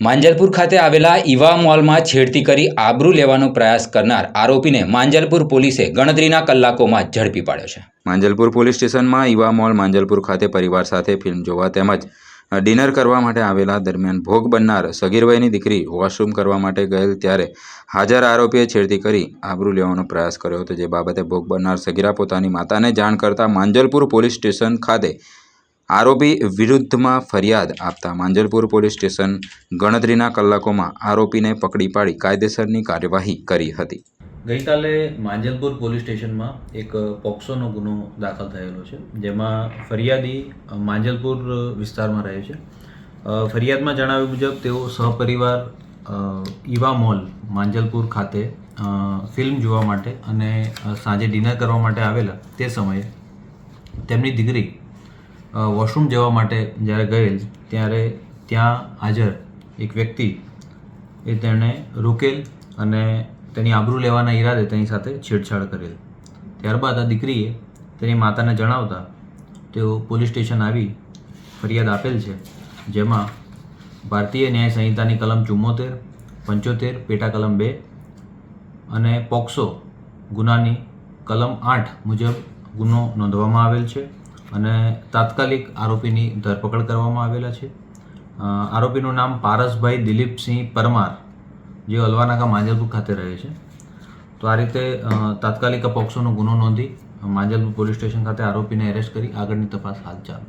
માંજલપુર ખાતે આવેલા ઈવા મોલમાં છેડતી કરી આબરૂ લેવાનો પ્રયાસ કરનાર આરોપીને માંજલપુર પોલીસે ગણતરીના કલાકોમાં ઝડપી પાડ્યો છે. માંજલપુર પોલીસ સ્ટેશનમાં ઈવા મોલ માંજલપુર ખાતે પરિવાર સાથે ફિલ્મ જોવા તેમજ ડિનર કરવા માટે આવેલા દરમિયાન ભોગ બનનાર સગીરવયની દીકરી વોશરૂમ કરવા માટે ગયેલ ત્યારે હાજર આરોપીએ છેડતી કરી આબરૂ લેવાનો પ્રયાસ કર્યો હતો. જે બાબતે ભોગ બનનાર સગીરા પોતાની માતાને જાણ કરતા માંજલપુર પોલીસ સ્ટેશન ખાતે આરોપી વિરુદ્ધમાં ફરિયાદ આપતા માંજલપુર પોલીસ સ્ટેશન ગણતરીના કલાકોમાં આરોપીને પકડી પાડી કાયદેસરની કાર્યવાહી કરી હતી. ગઈકાલે માંજલપુર પોલીસ સ્ટેશનમાં એક પોક્સોનો ગુનો દાખલ થયેલો છે, જેમાં ફરિયાદી માંજલપુર વિસ્તારમાં રહે છે. ફરિયાદમાં જણાવ્યા મુજબ તેઓ સહપરિવાર ઈવા મોલ માંજલપુર ખાતે ફિલ્મ જોવા માટે અને સાંજે ડિનર કરવા માટે આવેલા તે સમયે તેમની દીકરી વોશરૂમ જવા માટે જ્યારે ગયેલ, ત્યારે ત્યાં હાજર એક વ્યક્તિ, એ તેણે રોકેલ અને તેની આબરૂ લેવાના ઈરાદે તેની સાથે છેડછાડ કરેલ. ત્યારબાદ આ દીકરીએ તેની માતાને જણાવતા તેઓ પોલીસ સ્ટેશન આવી ફરિયાદ આપેલ છે, જેમાં ભારતીય ન્યાય સંહિતાની કલમ ચુમ્મોતેર, પંચોતેર, પેટા કલમ બે અને પોક્સો ગુનાની કલમ આઠ મુજબ ગુનો નોંધવામાં આવેલ છે. અને તાત્કાલિક આરોપીની ધરપકડ કરવામાં આવેલા છે. આરોપીનું નામ પારસભાઈ દિલીપસિંહ પરમાર, જે અલવાનાકા માંજલપુર ખાતે રહે છે. તો આ રીતે તાત્કાલિક પોક્સોનો ગુનો નોંધી માંજલપુર પોલીસ સ્ટેશન ખાતે આરોપીને એરેસ્ટ કરી આગળની તપાસ હાથ ચાલુ